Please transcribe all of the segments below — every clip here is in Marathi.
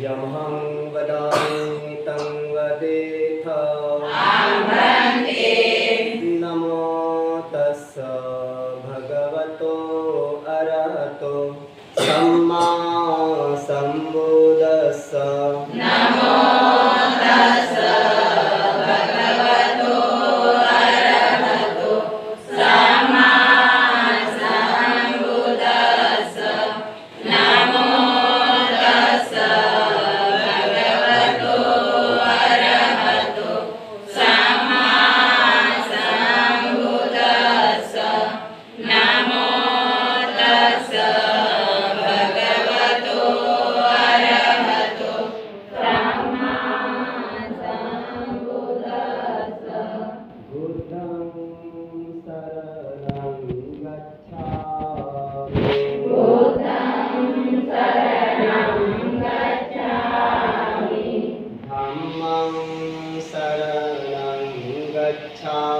Yam hang vadai tang vadetam. Amen. शरणं गच्छामि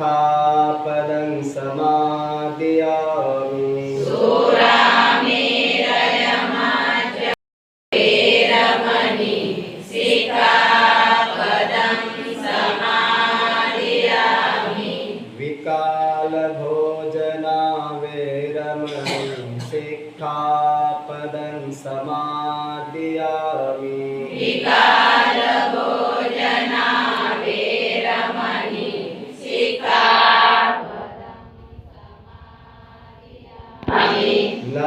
शिक्षापदं समादयामि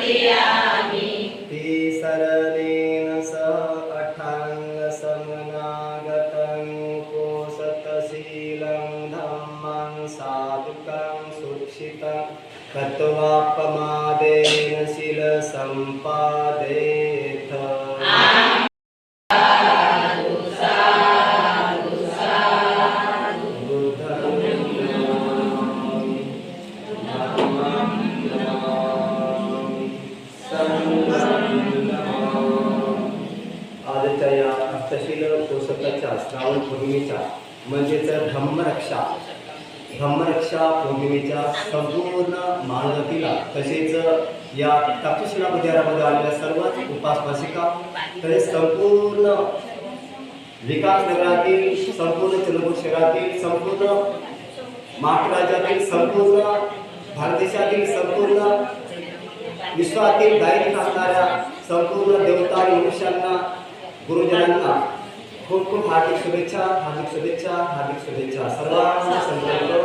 समादियामि तिसरणेन सह अठाङ्गसमनागतं कोशतशीलं धम्मं साधुकं सुक्षितं कत्वापमादेन शिलसम्पादेथ तशील पोषकाच्या श्रावण पौर्णिमेच्या म्हणजेच धम्मरक्षा. धम्मरक्षा पौर्णिमेच्या संपूर्ण महाजातीला तसेच या तपशिला बजारामध्ये आलेल्या सर्वच उपासपासिका तसेच संपूर्ण विकास नगरातील संपूर्ण चंद्रपूर शहरातील संपूर्ण महाराष्ट्र राज्यातील संपूर्ण भारत देशातील संपूर्ण विश्वातील गायक असणाऱ्या संपूर्ण देवता मनुष्यांना गुरुजनांना खूप खूप हार्दिक शुभेच्छा हार्दिक शुभेच्छा हार्दिक शुभेच्छा. सर्वांना संकल्प.